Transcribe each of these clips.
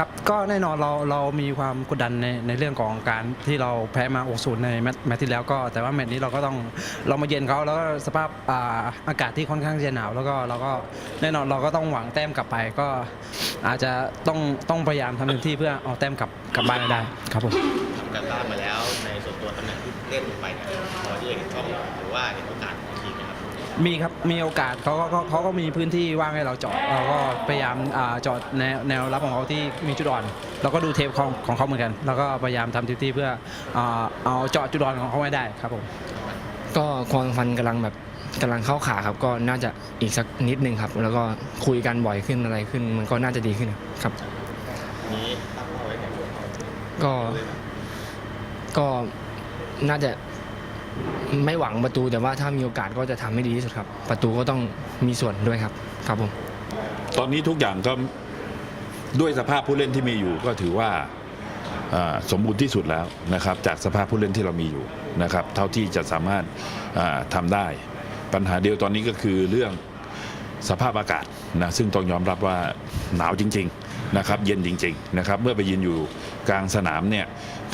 ครับ ก็แน่นอนเราเรามีความกดดันในในเรื่องของการที่เราแพ้มา6 0ในแมตช์แมตช์ที่แล้วก็แต่ว่าแมตช์นี้เราก็ต้องเรามาเยือนเขาแล้วก็สภาพอ่าอากาศที่ค่อนข้างจะหนาว แล้วก็เราก็แน่นอนเราก็ต้องหวังแต้มกลับไปก็ อาจจะต้องต้องพยายามทำเต็มที่เพื่อเอาแต้มกลับกลับบ้านให้ได้ครับผม ทำการบ้านมาแล้วในส่วนตัวตำแหน่งที่เล่นลงไปเนี่ยพอที่จะเห็นช่องหรือว่าเห็นโอกาสของ มนะครับมีครับ มีโอกาสเขาก็เขาเขาก็มีพื้นที่ว่างให้เราเจาะเราก็พยายามอ่าเจาะแนวแนวรับของเขาที่มีจุดอ่อน เราก็ดูเทปของของเขาเหมือนกัน แล้วก็พยายามทำเต็มที่เพื่ออ่าเอาเจาะจุดอ่อนของเขาให้ได้ครับผม ก็ความสัมพันธ์กำลังแบบกำลังเข้าขาครับ ก็น่าจะอีกสักนิดนึงครับ แล้วก็คุยกันบ่อยขึ้นอะไรขึ้น มันก็น่าจะดีขึ้นครับ นี้ตั้งเป้าไว้ไงก็ก็น่าจะ ไม่หวังประตูแต่ว่าถ้ามีโอกาสก็จะทำให้ดีที่สุดครับ ประตูก็ต้องมีส่วนด้วยครับ ครับผม ตอนนี้ทุกอย่างก็ด้วยสภาพผู้เล่นที่มีอยู่ก็ถือว่าสมบูรณ์ที่สุดแล้วนะครับ จากสภาพผู้เล่นที่เรามีอยู่นะครับ เท่าที่จะสามารถอ่าทำได้ ปัญหาเดียวตอนนี้ก็คือเรื่องสภาพอากาศนะซึ่งต้องยอมรับว่าหนาวจริง ๆนะครับ เย็นจริง ๆ นะครับ เมื่อไปยืนอยู่กลางสนามเนี่ย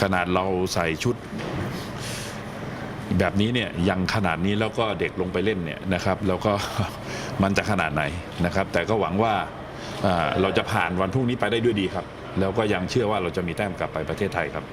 ขนาดเราใส่ชุด แบบนี้เนี่ยยังขนาดนี้แล้วก็เด็กลงไปเล่นเนี่ยนะครับแล้วก็มันจะขนาดไหนนะครับ แต่ก็หวังว่าเราจะผ่านวันพรุ่งนี้ไปได้ด้วยดีครับ แล้วก็ยังเชื่อว่าเราจะมีแต้มกลับไปประเทศไทยครับ